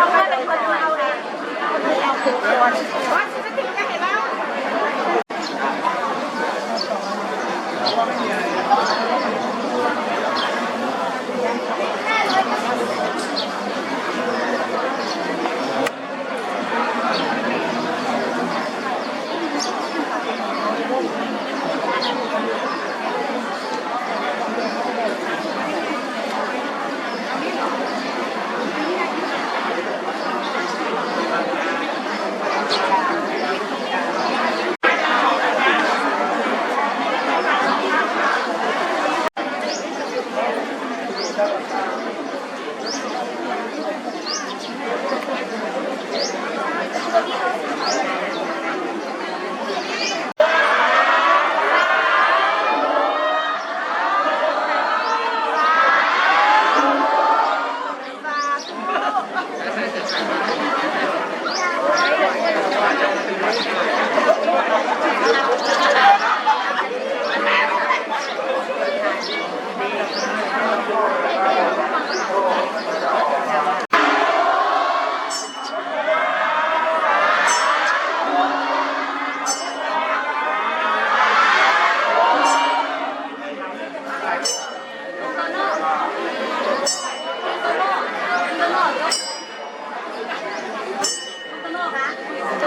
เราแค่เป็นคนเอาเองเอาคือคนว่าฉันจะทิ้งได้เห็นแล้ว เ